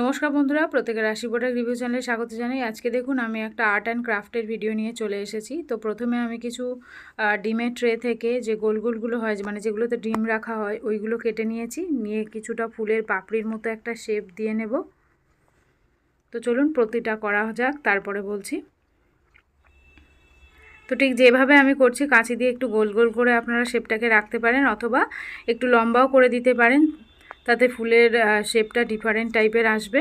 নমস্কার বন্ধুরা, প্রত্যেকের রাশি বোর্ডের রিভিউ চ্যানেলে স্বাগত জানাই। আজকে দেখুন, আমি একটা আর্ট অ্যান্ড ক্রাফটের ভিডিও নিয়ে চলে এসেছি। তো প্রথমে আমি কিছু ডিমের ট্রে থেকে যে গোল গোলগুলো হয় মানে যেগুলোতে ডিম রাখা হয়, ওইগুলো কেটে নিয়েছি। নিয়ে কিছুটা ফুলের পাপড়ির মতো একটা শেপ দিয়ে নেব। তো চলুন, প্রতিটা করা যাক, তারপরে বলছি। তো ঠিক যেভাবে আমি করছি, কাঁচি দিয়ে একটু গোল গোল করে আপনারা শেপটাকে রাখতে পারেন, অথবা একটু লম্বাও করে দিতে পারেন। তাতে ফুলের শেপটা ডিফারেন্ট টাইপের আসবে।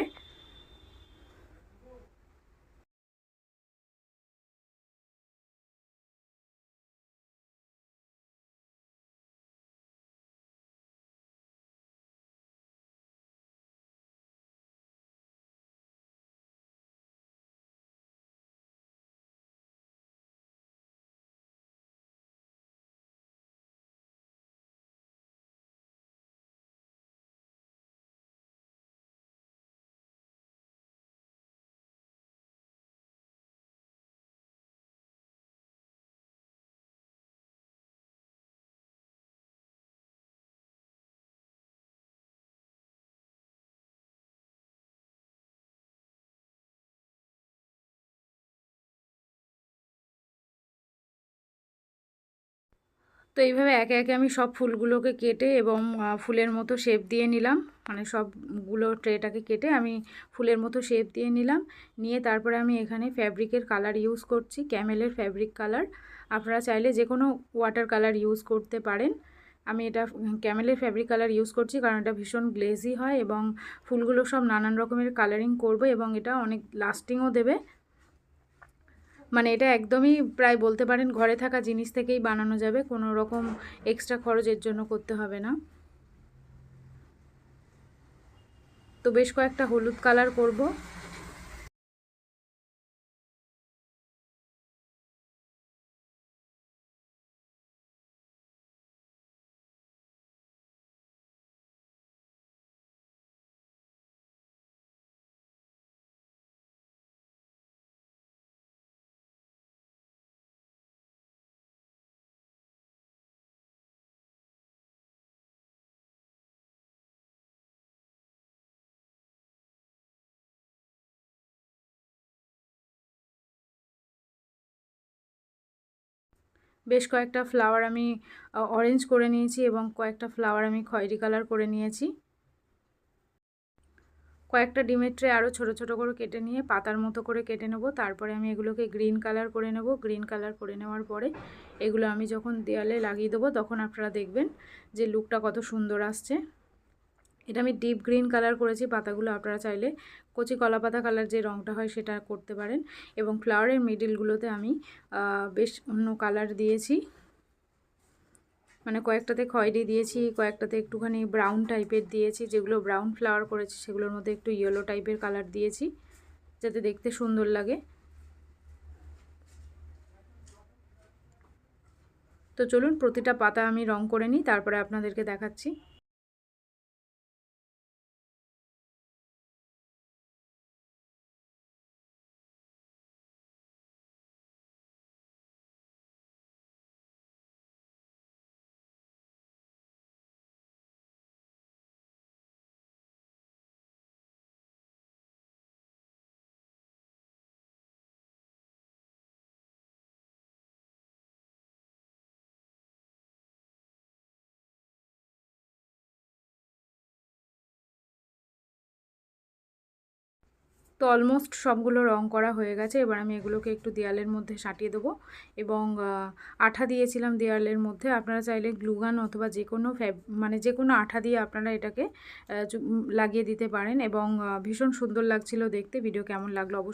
তো এইভাবে একে একে আমি সব ফুলগুলোকে কেটে এবং ফুলের মতো শেপ দিয়ে নিলাম। মানে সবগুলো ট্রেটাকে কেটে আমি ফুলের মতো শেপ দিয়ে নিলাম। নিয়ে তারপরে আমি এখানে ফ্যাব্রিকের কালার ইউজ করছি ক্যামেলের ফ্যাব্রিক কালার আপনারা চাইলে যে কোনো ওয়াটার কালার ইউজ করতে পারেন। আমি এটা ক্যামেলের ফ্যাব্রিক কালার ইউজ করছি কারণ এটা ভীষণ গ্লেজি হয় এবং ফুলগুলো সব নানান রকমের কালারিং করব এবং এটা অনেক লাস্টিংও দেবে। মানে এটা একদমই প্রায় বলতে পারেন ঘরে থাকা জিনিস থেকেই বানানো যাবে, কোনো রকম এক্সট্রা খরচের জন্য করতে হবে না। তো বেশ কয়েকটা হলুদ কালার করব। বেশ কয়েকটা ফ্লাওয়ার আমি অরেঞ্জ করে নিয়েছি এবং কয়েকটা ফ্লাওয়ার আমি খয়েরি কালার করে নিয়েছি। কয়েকটা ডিমের ট্রে আরও ছোটো ছোটো করে কেটে নিয়ে পাতার মতো করে কেটে নেব। তারপরে আমি এগুলোকে গ্রিন কালার করে নেব। গ্রিন কালার করে নেওয়ার পরে এগুলো আমি যখন দেয়ালে লাগিয়ে দেবো তখন আপনারা দেখবেন যে লুকটা কত সুন্দর আসছে। এটা আমি ডিপ গ্রিন কালার করেছি পাতাগুলো, আপনারা চাইলে কচি কলা পাতা কালার যে রঙটা হয় সেটা করতে পারেন। এবং ফ্লাওয়ারের মিডিলগুলোতে আমি বেশ অন্য কালার দিয়েছি। মানে কয়েকটাতে খয়েরি দিয়েছি, কয়েকটাতে একটুখানি ব্রাউন টাইপের দিয়েছি। যেগুলো ব্রাউন ফ্লাওয়ার করেছি, সেগুলোর মধ্যে একটু ইয়েলো টাইপের কালার দিয়েছি, যাতে দেখতে সুন্দর লাগে। তো চলুন, প্রতিটা পাতা আমি রং করে নিই, তারপরে আপনাদেরকে দেখাচ্ছি। তো অলমোস্ট সবগুলো রং করা হয়ে গেছে। এবার আমি এগুলোকে একটু দেয়ালের মধ্যে সাটিয়ে দেবো এবং আঠা দিয়েছিলাম দেয়ালের মধ্যে। আপনারা চাইলে গ্লুগান অথবা যে কোনো ফ্যাব মানে যে কোনো আঠা দিয়ে আপনারা এটাকে লাগিয়ে দিতে পারেন এবং ভীষণ সুন্দর লাগছিল দেখতে। ভিডিও কেমন লাগল অবশ্যই